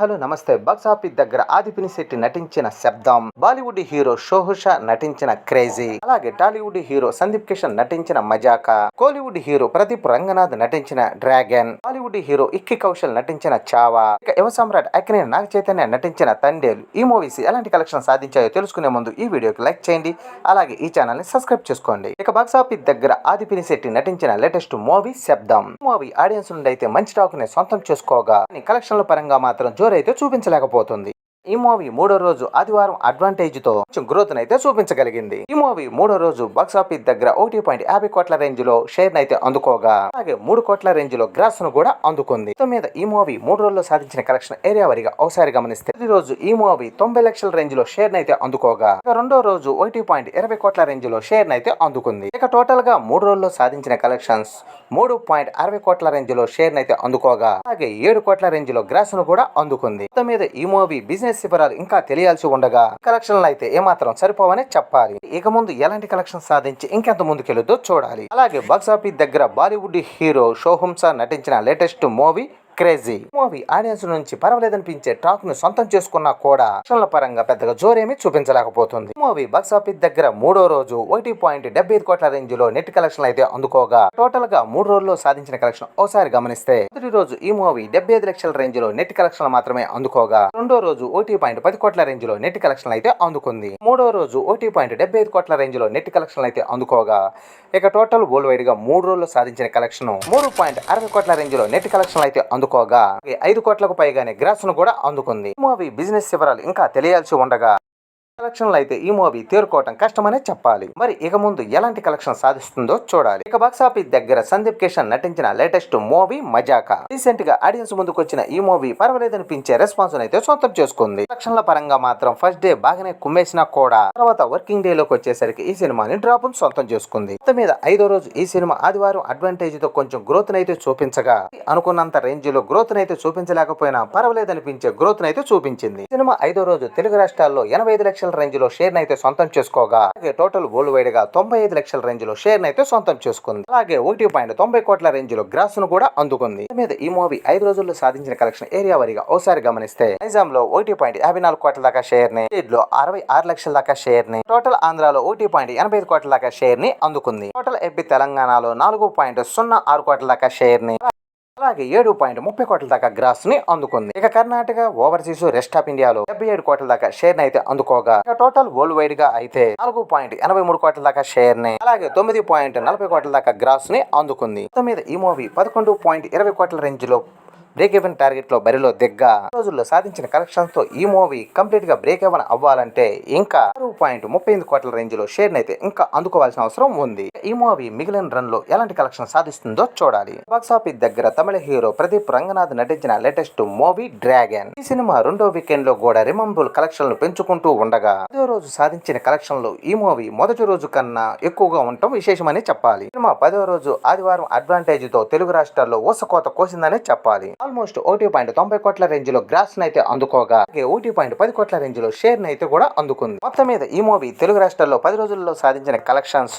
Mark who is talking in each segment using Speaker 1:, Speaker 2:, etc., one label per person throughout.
Speaker 1: Hello నమస్తే. Box office దగ్గర ఆదిపిని శెట్టి నటించిన శబ్దం. బాలీవుడ్ హీరో షోహుషా నటించిన క్రేజీ. అలాగే టాలీవుడ్ హీరో సందీప్ కిషన్ నటించిన మజాకా. కోలీవుడ్ హీరో ప్రదీప్ రంగనాథ్ నటించిన డ్రాగన్. బాలీవుడ్ హీరో ఇక్కి కౌశల్ నటించిన చావా. ఇక యువ సమ్రాట్ అక్కినే నాగ చైతన్య నటించిన తండేలు. ఈ మూవీస్ ఎలాంటి కలెక్షన్ సాధించాయో తెలుసుకునే ముందు ఈ వీడియోకి లైక్ చేయండి. అలాగే ఈ ఛానల్ని సబ్స్క్రైబ్ చేసుకోండి. ఇక బాక్స్ ఆఫీస్ దగ్గర ఆదిపిని శెట్టి నటించిన లేటెస్ట్ మూవీ శబ్దం. మూవీ ఆడియన్స్ నుండి అయితే మంచి టాక్ని సొంతం చేసుకోగా. కలెక్షన్ల పరంగా మాత్రం అయితే చూపించలేకపోతుంది. ఈ మూవీ మూడో రోజు ఆదివారం అడ్వాంటేజ్తో కొంచెం గ్రోత్ అయితే చూపించగలిగింది. ఈ మూవీ మూడో రోజు బాక్స్ ఆఫీస్ దగ్గర ఒకటి పాయింట్ యాభై కోట్ల రేంజ్లో షేర్ అయితే అందుకోగా అలాగే మూడు కోట్ల రేంజ్లో గ్రాస్ను కూడా అందుకుంది. మొత్తం మీద ఈ మూవీ మూడు రోజుల్లో సాధించిన కలెక్షన్ ఏరియా వారిగా ఒకసారి గమనిస్తే ప్రతి రోజు ఈ మూవీ తొంభై లక్షల రేంజ్లో షేర్ అయితే అందుకోగా రెండో రోజు ఒకటి పాయింట్ ఇరవై కోట్ల రేంజ్లో షేర్ అయితే అందుకుంది. ఇక టోటల్గా మూడు రోజుల్లో సాధించిన కలెక్షన్స్ మూడు పాయింట్ అరవై కోట్ల రేంజ్లో షేర్ అయితే అందుకోగా అలాగే ఏడు కోట్ల రేంజ్లో గ్రాస్ను కూడా అందుకుంది. మొత్తం మీద ఈ మూవీ బిజినెస్ వివరాలు ఇంకా తెలియాల్సి ఉండగా కలెక్షన్లు అయితే ఏమాత్రం సరిపోవనే చెప్పాలి. ఇక ముందు ఎలాంటి కలెక్షన్ సాధించి ఇంకెంత ముందుకెళ్ళుతో చూడాలి. అలాగే బాక్సాఫీస్ దగ్గర బాలీవుడ్ హీరో షోహుంసా నటించిన latest movie crazy movie audience నుంచి పర్వాలేదనిపించే టాక్ను సొంతం చేసుకున్నా కూడా కలెక్షన్ల పరంగా పెద్దగా జోరేమీ చూపించలేకపోతుంది. మూవీ బాక్స్ ఆఫీస్ దగ్గర మూడో రోజు ఒకటి పాయింట్ డెబ్బై ఐదు కోట్ల రేంజ్లో నెట్ కలెక్షన్ అయితే అందుకోగా టోటల్గా మూడు రోజుల్లో సాధించిన కలెక్షన్ ఒకసారి గమనిస్తే మొదటి రోజు ఈ మూవీ డెబ్బై ఐదు లక్షల రేంజ్లో నెట్ కలెక్షన్ మాత్రమే అందుకోగా రెండో రోజు ఒకటి పాయింట్ పది కోట్ల రేంజ్లో నెట్ కలెక్షన్ అయితే అందుకుంది. మూడో రోజు ఒకటి పాయింట్ డెబ్బై ఐదు కోట్ల రేంజ్లో నెట్ కలెక్షన్ అయితే అందుకోగా ఇక టోటల్ వరల్డ్ వైడ్గా మూడు రోజుల్లో సాధించిన కలెక్షన్ మూడు పాయింట్ అరవై కోట్ల రేంజ్లో నెట్ కలెక్షన్ అయితే అందుకు అందుకోగా ఐదు కోట్లకు పైగానే గ్రాస్ను కూడా అందుకుంది. మూవీ బిజినెస్ వివరాలు ఇంకా తెలియాల్సి ఉండగా కలెక్షన్లు అయితే ఈ మూవీ తేరుకోవటం కష్టమనే చెప్పాలి. మరి ఇక ముందు ఎలాంటి కలెక్షన్ సాధిస్తుందో చూడాలి. ఇక బాక్స్ ఆఫీస్ దగ్గర సందీప్ కిషన్ నటించిన లేటెస్ట్ మూవీ మజాకా. రీసెంట్గా ఆడియన్స్ ముందుకు వచ్చిన ఈ మూవీ పర్వాలేదనిపించే రెస్పాన్స్ అయితే సొంతం చేసుకుంది. కలెక్షన్ల పరంగా మాత్రం ఫస్ట్ డే బాగానే కుమ్మేసినా కూడా తర్వాత వర్కింగ్ డే లోకి వచ్చేసరికి ఈ సినిమాని డ్రాప్ సొంతం చేసుకుంది. మొత్తం మీద ఐదో రోజు ఈ సినిమా ఆదివారం అడ్వాంటేజ్తో కొంచెం గ్రోత్ అయితే చూపించగా అనుకున్నంత రేంజ్లో గ్రోత్ అయితే చూపించలేకపోయినా పర్వాలేదనిపించే గ్రోత్ అయితే చూపించింది. సినిమా ఐదో రోజు తెలుగు రాష్ట్రాల్లో ఎనభై ఐదు లక్షల రేంజ్లో షేర్ అయితే సొంతం చేసుకోగా. అలాగే టోటల్ వరల్డ్ వైడ్గా తొంభై ఐదు లక్షల రేంజ్లో షేర్ అయితే సొంతం చేసుకుంది. అలాగే ఒకటి పాయింట్ తొంభై కోట్ల రేంజ్లో గ్రాస్ను కూడా అందుకుంది. మీద ఈ మూవీ ఐదు రోజుల్లో సాధించిన కలెక్షన్ ఏరియా వారిగా ఓసారి గమనిస్తే నైజాం లో ఒకటి పాయింట్ యాభై నాలుగు కోట్ల దాకా షేర్ని లో అరవై ఆరు లక్షల దాకా షేర్ని టోటల్ ఆంధ్రాలో ఒకటి పాయింట్ ఎనభై ఐదు కోట్ల దాకా షేర్ని అందుకుంది. టోటల్ ఏపీ తెలంగాణలో నాలుగు పాయింట్ సున్నా ఆరు కోట్ల దాకా షేర్ని అలాగే ఏడు పాయింట్ ముప్పై కోట్ల దాకా గ్రాస్ని అందుకుంది. ఇక కర్ణాటక ఓవర్సీస్ రెస్ట్ ఆఫ్ ఇండియాలో డెబ్బై ఏడు కోట్ల దాకా షేర్ అయితే అందుకోగా. ఇక టోటల్ వరల్డ్ వైడ్గా అయితే నాలుగు పాయింట్ ఎనభై మూడు కోట్ల దాకా షేర్ని అలాగే తొమ్మిది పాయింట్ నలభై కోట్ల దాకా గ్రాస్ని అందుకుంది. మొత్తం మీద ఈ మూవీ పదకొండు పాయింట్ ఇరవై కోట్ల రేంజ్లో బ్రేక్ ఎవెన్ టార్గెట్లో బరిలో దిగ్గా రోజుల్లో సాధించిన కలెక్షన్స్తో ఈ మూవీ కంప్లీట్గా బ్రేక్ ఎవెన్ అవ్వాలంటే ఇంకా ఆరు పాయింట్ ముప్పై ఎనిమిది కోట్ల రేంజ్లో షేర్ అయితే ఇంకా అందుకోవాల్సిన అవసరం ఉంది. ఈ మూవీ మిగిలిన రన్లో ఎలాంటి కలెక్షన్ సాధిస్తుందో చూడాలి. బాక్సాఫీస్ దగ్గర తమిళ హీరో ప్రదీప్ రంగనాథ్ నటించిన లేటెస్ట్ మూవీ డ్రాగన్. ఈ సినిమా రెండో వీకెండ్లో కూడా రిమంబుల్ కలెక్షన్లు పెంచుకుంటూ ఉండగా పదో రోజు సాధించిన కలెక్షన్లు ఈ మూవీ మొదటి రోజు కన్నా ఎక్కువగా ఉండటం విశేషమని చెప్పాలి. సినిమా పదో రోజు ఆదివారం అడ్వాంటేజ్తో తెలుగు రాష్ట్రాల్లో ఊసకోత కోసిందనే చెప్పాలి. ఆల్మోస్ట్ ఒకటి పాయింట్ తొంభై కోట్ల రేంజ్లో గ్రాస్ అయితే అందుకోగా అలాగే ఒకటి పాయింట్ పది కోట్ల రేంజ్లో షేర్ అయితే కూడా అందుకుంది. మొత్తం మీద ఈ మూవీ తెలుగు రాష్ట్రాల్లో పది రోజుల్లో సాధించిన కలెక్షన్స్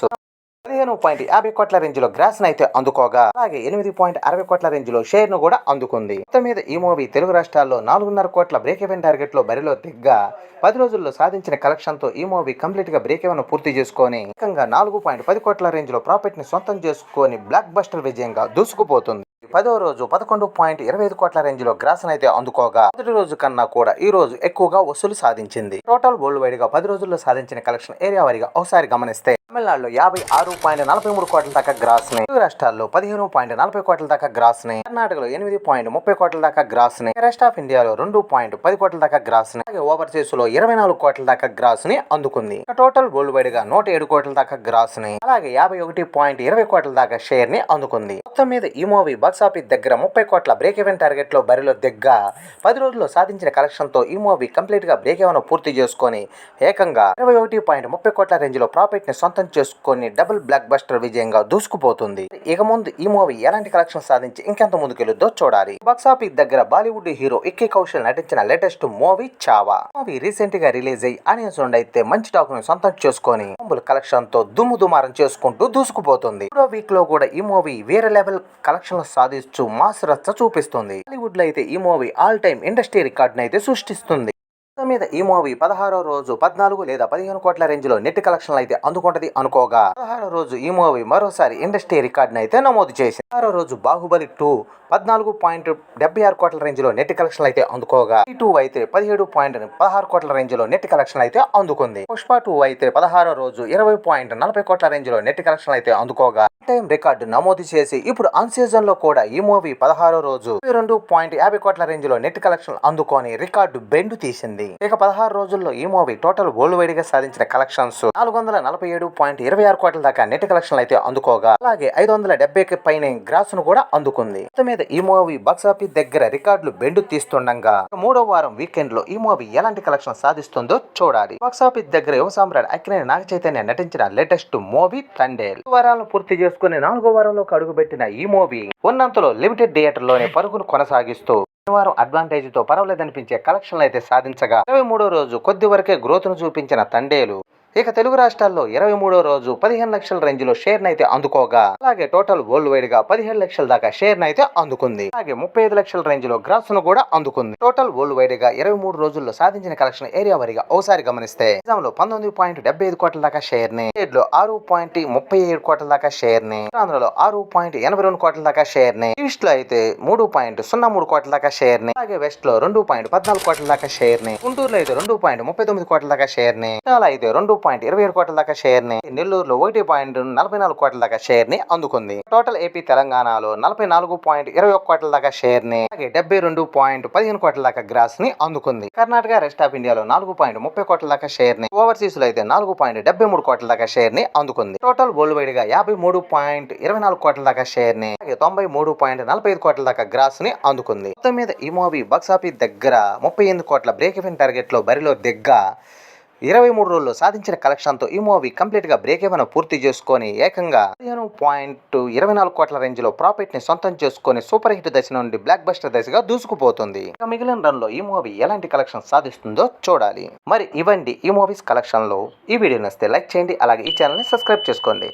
Speaker 1: పదిహేను పాయింట్ యాభై కోట్ల రేంజ్లో గ్రాస్ అయితే అందుకోగా అలాగే ఎనిమిది పాయింట్ అరవై కోట్ల రేంజ్లో షేర్ను కూడా అందుకుంది. మొత్తం మీద ఈ మూవీ తెలుగు రాష్ట్రాల్లో నాలుగున్నర కోట్ల బ్రేక్ ఎవెన్ టార్గెట్లో బరిలో దిగ్గా పది రోజుల్లో సాధించిన కలెక్షన్తో ఈ మూవీ కంప్లీట్గా బ్రేక్ ఎవెన్ పూర్తి చేసుకొని ఏకంగా నాలుగు పాయింట్ పది కోట్ల రేంజ్లో ప్రాఫిట్ని సొంతం చేసుకొని బ్లాక్ బస్టర్ విజయంగా దూసుకుపోతుంది. పదో రోజు పదకొండు పాయింట్ ఇరవై ఐదు కోట్ల రేంజ్లో గ్రాస్ అయితే అందుకోగా. మొదటి రోజు కన్నా కూడా ఈ రోజు ఎక్కువగా వసూలు సాధించింది. టోటల్ వరల్డ్ వైడ్గా పది రోజుల్లో సాధించిన కలెక్షన్ ఏరియా వారిగా ఒకసారి గమనిస్తే తమిళనాడులో యాభై ఆరు పాయింట్ నలభై మూడు కోట్ల దాకా గ్రాస్ని తెలుగు రాష్ట్రాల్లో పదిహేను పాయింట్ నలభై కోట్ల దాకా గ్రాస్ని కర్ణాటకలో ఎనిమిది పాయింట్ ముప్పై కోట్ల దాకా గ్రాస్ని రెస్ట్ ఆఫ్ ఇండియాలో రెండు పాయింట్ పది కోట్ల దాకా గ్రాస్ని అలాగే ఓవర్సీస్లో ఇరవై నాలుగు కోట్ల దాకా గ్రాస్ని అందుకుంది. టోటల్ వరల్డ్ వైడ్గా నూట ఏడు కోట్ల దాకా గ్రాస్ని అలాగే యాభై ఒకటి పాయింట్ ఇరవై కోట్ల దాకా షేర్ని అందుకుంది. మొత్తం మీద ఈ మూవీ బాక్స్ ఆఫీస్ దగ్గర ముప్పై కోట్ల బ్రేక్ ఈవెన్ టార్గెట్లో బరిలో దిగ్గా పది రోజుల్లో సాధించిన కలెక్షన్తో ఈ మూవీ కంప్లీట్గా బ్రేక్ ఈవెన్ పూర్తి చేసుకొని ఏకంగా ఇరవై ఒకటి పాయింట్ ముప్పై కోట్ల రేంజ్లో ప్రాఫిట్ని సొంత సొంతం చేసుకొని డబుల్ బ్లాక్ బస్టర్ విజయంగా దూసుకుపోతుంది. ఇక ముందు ఈ మూవీ ఎలాంటి కలెక్షన్ సాధించి ఇంకెంత ముందుకెళ్ళుద్దో చూడాలి. బాక్సాఫీస్ దగ్గర బాలీవుడ్ హీరో ఇక్కీ కౌశల్ నటించిన లేటెస్ట్ మూవీ చావా. మూవీ రీసెంట్గా రిలీజ్ అయ్యి ఆడియన్స్ నుండి అయితే మంచి టాక్ను సొంతం చేసుకొని కలెక్షన్తో దుమ్ము దుమారం చేసుకుంటూ దూసుకుపోతుంది. మూడో వీక్లో కూడా ఈ మూవీ వేరే లెవెల్ కలెక్షన్ సాధిస్తూ మాస్ రచ్చ చూపిస్తుంది. బాలీవుడ్లో అయితే ఈ movie all time industry record అయితే సృష్టిస్తుంది. మొత్తం మీద ఈ మూవీ పదహారో రోజు పద్నాలుగు లేదా పదిహేను కోట్ల రేంజ్లో నెట్ కలెక్షన్లు అయితే అందుకుంటది అనుకోగా. పదహారో రోజు ఈ మూవీ మరోసారి ఇండస్ట్రీ రికార్డ్ అయితే నమోదు చేసింది. పదహారో రోజు బాహుబలి టూ పద్నాలుగు పాయింట్ డెబ్బై ఆరు కోట్ల రేంజ్లో నెట్ కలెక్షన్లు అయితే అందుకోగా. ఈ టూ అయితే పదిహేడు పాయింట్ పదహారు కోట్ల రేంజ్లో నెట్ కలెక్షన్ అయితే అందుకుంది. పుష్ప టూ అయితే పదహారో రోజు ఇరవై పాయింట్ నలభై కోట్ల రేంజ్లో నెట్ కలెక్షన్ అయితే అందుకోగా. టైం రికార్డు నమోదు చేసి ఇప్పుడు అన్ సీజన్లో కూడా ఈ మూవీ పదహారో రోజు రెండు పాయింట్ యాభై కోట్ల రేంజ్లో నెట్ కలెక్షన్ అందుకొని రికార్డు బెండు తీసింది. ఇక పదహారు రోజుల్లో ఈ మూవీ టోటల్ వరల్డ్ వైడ్గా సాధించిన కలెక్షన్స్ నాలుగు వందల నలభై ఏడు పాయింట్ ఇరవై ఆరు కోట్ల దాకా నెట్ కలెక్షన్ అయితే అందుకోగా. అలాగే ఐదు వందల డెబ్బైకి పైన గ్రాస్ను కూడా అందుకుంది. మొత్తం మీద ఈ మూవీ బాక్సాఫీస్ దగ్గర రికార్డులు బెండు తీస్తుండగా మూడో వారం వీకెండ్లో ఈ మూవీ ఎలాంటి కలెక్షన్ సాధిస్తుందో చూడాలి. బాక్సాఫీస్ దగ్గర యువ సామ్రాట్ అక్కినేని నాగ చైతన్య నటించిన లేటెస్ట్ మూవీ తండేల్ వారాలను పూర్తి చేసుకుని నాలుగో వారంలోకి అడుగుపెట్టిన ఈ మూవీ ఉన్నంతలో లిమిటెడ్ థియేటర్లోనే పరుగును కొనసాగిస్తూ శనివారం అడ్వాంటేజ్తో పర్వాలేదనిపించే కలెక్షన్లు అయితే సాధించగా ఇరవై మూడో రోజు కొద్ది వరకే గ్రోత్ను చూపించిన తండేలు. ఇక తెలుగు రాష్ట్రాల్లో ఇరవై మూడో రోజు పదిహేను లక్షల రేంజ్లో షేర్ అయితే అందుకోగా. అలాగే టోటల్ వరల్డ్ వైడ్గా పదిహేడు లక్షల దాకా షేర్ అయితే అందుకుంది. అలాగే ముప్పై ఐదు లక్షల రేంజ్లో గ్రాస్ను కూడా అందుకుంది. టోటల్ వరల్డ్ వైడ్గా ఇరవై మూడు రోజుల్లో సాధించిన కలెక్షన్ ఏరియా వారిగా ఒకసారి గమనిస్తే నిజాంలో పంతొమ్మిది పాయింట్ డెబ్బై ఐదు కోట్ల దాకా షేర్ని లో ఆరు పాయింట్ ముప్పై ఏడు కోట్ల దాకా షేర్ని ఆంధ్రలో ఆరు పాయింట్ ఎనభై రెండు కోట్ల దాకా షేర్ని ఈస్ట్లో అయితే మూడు పాయింట్ సున్నా మూడు కోట్ల దాకా షేర్ని అలాగే వెస్ట్లో రెండు పాయింట్ పద్నాలుగు కోట్ల దాకా షేర్ని గుంటూరులో అయితే రెండు పాయింట్ ముప్పై తొమ్మిది కోట్ల దాకా షేర్ని చాలా అయితే రెండు పాయింట్ ఇరవై ఏడు కోట్ల దాకా షేర్ని నెల్లూరులో ఒకటి పాయింట్ నలభై నాలుగు కోట్ల దాకా షేర్ని అందుకుంది. టోటల్ ఏపీ తెలంగాణలో నలభై నాలుగు పాయింట్ ఇరవై ఒక కోట్ల దాకా షేర్ని అలాగే డెబ్బై రెండు పాయింట్ పదిహేను కోట్ల దాకా గ్రాస్ని అందుకుంది. కర్ణాటక రెస్ట్ ఆఫ్ ఇండియాలో నాలుగు పాయింట్ ముప్పై కోట్ల దాకా షేర్ని ఓవర్సీస్లో అయితే నాలుగు పాయింట్ డెబ్బై మూడు కోట్ల దాకా షేర్ని అందుకుంది. టోటల్ వరల్డ్ వైడ్గా యాభై మూడు పాయింట్ ఇరవై నాలుగు కోట్ల దాకా షేర్ని అలాగే తొంభై మూడు పాయింట్ నలభై ఐదు కోట్ల దాకా గ్రాస్ని అందుకుంది. మొత్తం మీద ఈ మూవీ బాక్సాఫీస్ దగ్గర ముప్పై ఎనిమిది కోట్ల బ్రేక్ ఇన్ టార్గెట్లో బరిలో దిగ్గా ఇరవై మూడు రోజుల్లో సాధించిన కలెక్షన్తో ఈ మూవీ కంప్లీట్గా బ్రేక్ ఏమైనా పూర్తి చేసుకొని ఏకంగా పదిహేను పాయింట్ ఇరవై నాలుగు కోట్ల రేంజ్లో సొంతం చేసుకొని సూపర్ హిట్ దశ నుండి బ్లాక్ బస్టర్ దశగా దూసుకుపోతుంది. ఇక మిగిలిన రన్లో ఈ మూవీ ఎలాంటి కలెక్షన్ సాధిస్తుందో చూడాలి. మరి ఇవ్వండి ఈ మూవీస్ కలెక్షన్లో ఈ వీడియో నస్తే లైక్ చేయండి అలాగే ఈ ఛానల్ని సబ్స్క్రైబ్ చేసుకోండి.